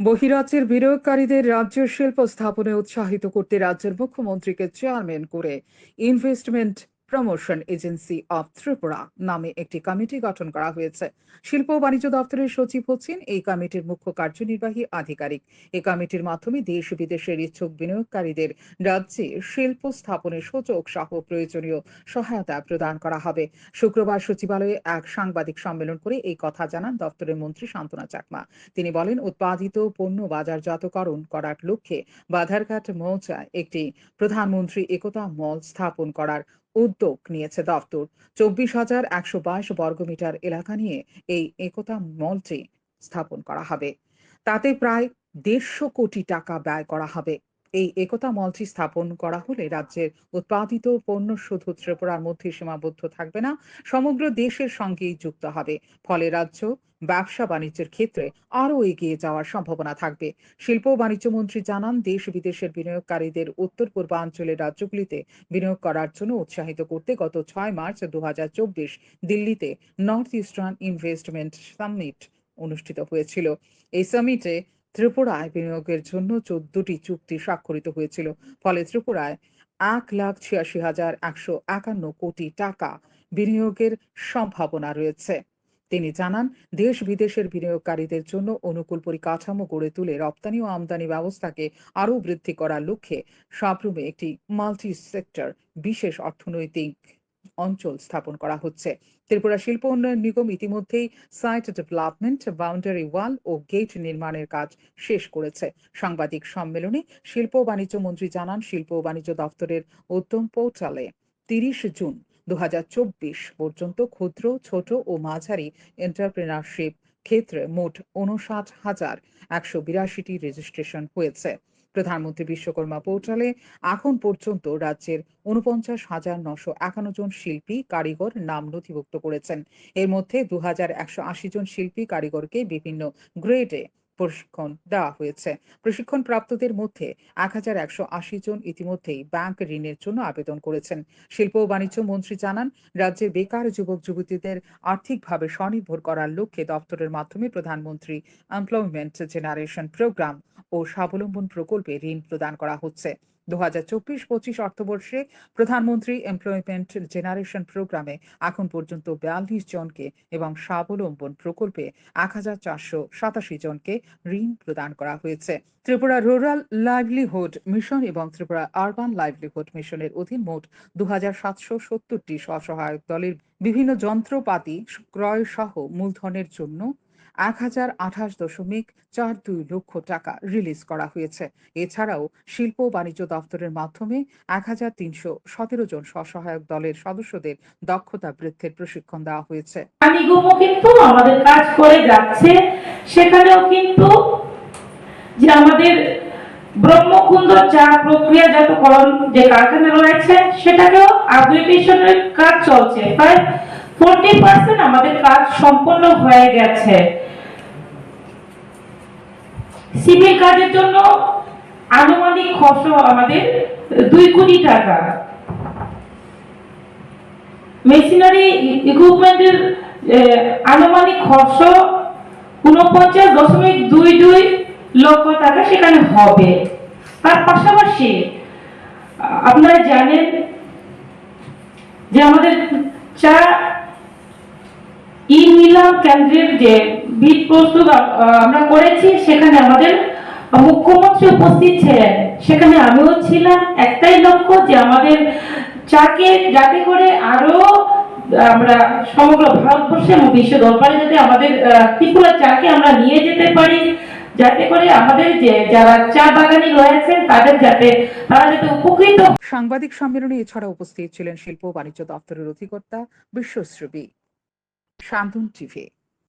বহিরাজ্যের বিনিয়োগকারীদের রাজ্য শিল্প স্থাপনে উৎসাহিত করতে রাজ্যের মুখ্যমন্ত্রীকে চেয়ারম্যান করে investment promotion agency of Tripura নামে একটি কমিটি গঠন করা হয়েছে। শিল্প ও বাণিজ্য দপ্তরের সচিব হচ্ছেন এই কমিটির মুখ্য কার্যনির্বাহী আধিকারিক। এই কমিটির মাধ্যমে দেশ বিদেশের ইচ্ছুক বিনিয়োগকারীদের রাজ্যে শিল্প স্থাপনে সূচক সহ প্রয়োজনীয় সহায়তা প্রদান করা হবে। শুক্রবার সচিবালয়ে এক সাংবাদিক সম্মেলন করে এই কথা জানান দপ্তরের মন্ত্রী সান্ত্বনা চাকমা। তিনি বলেন, উৎপাদিত পণ্য বাজারজাতকরণ করার লক্ষ্যে বাধারঘাট মৌচায় একটি প্রধানমন্ত্রী একতা মল স্থাপন করার উদ্যোগ নিয়েছে দপ্তর। চব্বিশ হাজার একশো বাইশ বর্গমিটার এলাকা নিয়ে এই একতা মলটি স্থাপন করা হবে। তাতে প্রায় দেড়শো কোটি টাকা ব্যয় করা হবে। এই একতা মলটি স্থাপন করা হলে রাজ্যের উৎপাদিত পণ্য শুধু ত্রিপুরার মধ্যে সীমাবদ্ধ থাকবে না। সমগ্র দেশের সঙ্গেই যুক্ত হবে। ফলে রাজ্য ব্যবসা বাণিজ্যের ক্ষেত্রে আরও এগিয়ে যাওয়ার সম্ভাবনা থাকবে। শিল্প ও বাণিজ্য মন্ত্রী জানান, দেশ বিদেশের বিনিয়োগকারীদের উত্তর পূর্বাঞ্চলের রাজ্যগুলিতে বিনিয়োগ করার জন্য উৎসাহিত করতে গত ছয় মার্চ দুহাজার চব্বিশ দিল্লিতে নর্থ ইস্টার্ন ইনভেস্টমেন্ট সামিট অনুষ্ঠিত হয়েছিল। এই সামিটে ত্রিপুরায় বিনিয়োগের জন্য চোদ্দটি চুক্তি স্বাক্ষরিত হয়েছিল। ফলে ত্রিপুরায় এক লাখ ছিয়াশি হাজার একশো একান্ন কোটি টাকা বিনিয়োগের সম্ভাবনা রয়েছে। তিনি জানান, দেশ বিদেশের বিনিয়োগকারীদের জন্য অনুকূল পরিকাঠামো গড়ে তুলে রপ্তানি ও আমদানি ব্যবস্থাকে আরও বৃদ্ধি করার লক্ষ্যে সাবরুমে একটি মাল্টি সেক্টর বিশেষ অর্থনৈতিক অঞ্চল স্থাপন করা হচ্ছে। ত্রিপুরা শিল্প উন্নয়ন নিগম ইতিমধ্যেই সাইট ডেভেলপমেন্ট, বাউন্ডারি ওয়াল ও গেট নির্মাণের কাজ শেষ করেছে। সাংবাদিক সম্মেলনে শিল্প ও বাণিজ্য মন্ত্রী জানান, শিল্প ও বাণিজ্য দপ্তরের উদ্যম পোর্টালে তিরিশ জুন দু পর্যন্ত ক্ষুদ্র, ছোট ও মাঝারি এন্টারপ্রেনারশিপ ক্ষেত্রে মোট উনষাট হাজার একশো বিরাশিটি রেজিস্ট্রেশন হয়েছে। প্রধানমন্ত্রী বিশ্বকর্মা পোর্টালে এখন পর্যন্ত রাজ্যের উনপঞ্চাশ হাজার নশো একান্ন জন শিল্পী কারিগর নাম নথিভুক্ত করেছেন। এর মধ্যে দু হাজার একশো আশি জন শিল্পী কারিগরকে বিভিন্ন গ্রেডে প্রশিক্ষণ দেওয়া হয়েছে। প্রশিক্ষণ প্রাপ্তদের মধ্যে এক হাজার একশো আশি জন ইতিমধ্যেই ব্যাংক ঋণের জন্য আবেদন করেছেন। শিল্প ও বাণিজ্য মন্ত্রী জানান রাজ্যের বেকার যুবক, যুবতীদের আর্থিকভাবে স্বনির্ভর করার লক্ষ্যে দপ্তরের মাধ্যমে প্রধানমন্ত্রী এমপ্লয়মেন্ট জেনারেশন প্রোগ্রাম ও স্বাবলম্বন প্রকল্পে ঋণ প্রদান করা হচ্ছে। দু হাজার চব্বিশ পঁচিশ অর্থবর্ষে প্রধানমন্ত্রী এমপ্লয়মেন্ট জেনারেশন প্রোগ্রামে এখন পর্যন্ত বিয়াল্লিশ জনকে এবং স্বাবলম্বন প্রকল্পে এক হাজার চারশো সাতাশি জনকে ঋণ প্রদান করা হয়েছে। ত্রিপুরা রুরাল লাইভলিহুড মিশন এবং ত্রিপুরা আরবান লাইভলিহুড মিশনের অধীন মোট দু হাজার সাতশো সত্তরটি স্বসহায়ক দলের বিভিন্ন যন্ত্রপাতি ক্রয় সহ মূলধনের জন্য এক হাজার আঠাশ দশমিক চার দুই লক্ষ টাকা রিলিজ করা হয়েছে। এছাড়াও শিল্প বাণিজ্য দপ্তরের মাধ্যমে এক হাজার তিনশো সতেরো জন স্বসহায়ক দলের সদস্যদের দক্ষতা বৃদ্ধির প্রশিক্ষণ দেওয়া হয়েছে। কিন্তু আমাদের কাজ করে যাচ্ছে। সেখানেও কিন্তু যে আমাদের ব্রহ্মকুন্দ চা প্রক্রিয়াজাতকরণ যে কারখানা রয়েছে, সেটাকেও আপগ্রেডেশনের কাজ চলছে। প্রায় ফোরটি পার্সেন্ট আমাদের কাজ সম্পন্ন হয়ে গেছে। সিভিল কাজের জন্য আনুমানিক খরচ আমাদের দুই কোটি টাকা। মেশিনারি ইকুইপমেন্টের আনুমানিক খরচ উনপঞ্চাশ দশমিক দুই দুই লক্ষ টাকা সেখানে হবে। তার পাশাপাশি আপনারা জানেন যে আমাদের চা কেন্দ্রের যে বিদ প্রস্তুত আমরা করেছি, সেখানে আমাদের মুখ্যমন্ত্রী উপস্থিত ছিলেন। সেখানে আমিও ছিলাম। একটাই লক্ষ্য যে আমাদের চাকে যাতে করে আরও আমরা সমগ্র ভারতবর্ষে এবং বিশ্ব দরবারে যাতে আমাদের ত্রিপুরা চাকে আমরা নিয়ে যেতে পারি, যাতে করে আমাদের যে যারা চা বাগানি রয়েছেন, তাদের যাতে, তারা যাতে উপকৃত সাংবাদিক সম্মেলনে এছাড়া উপস্থিত ছিলেন শিল্প বাণিজ্য দপ্তরের অধিকর্তা বিশ্বশ্রী শান্তন টিভি।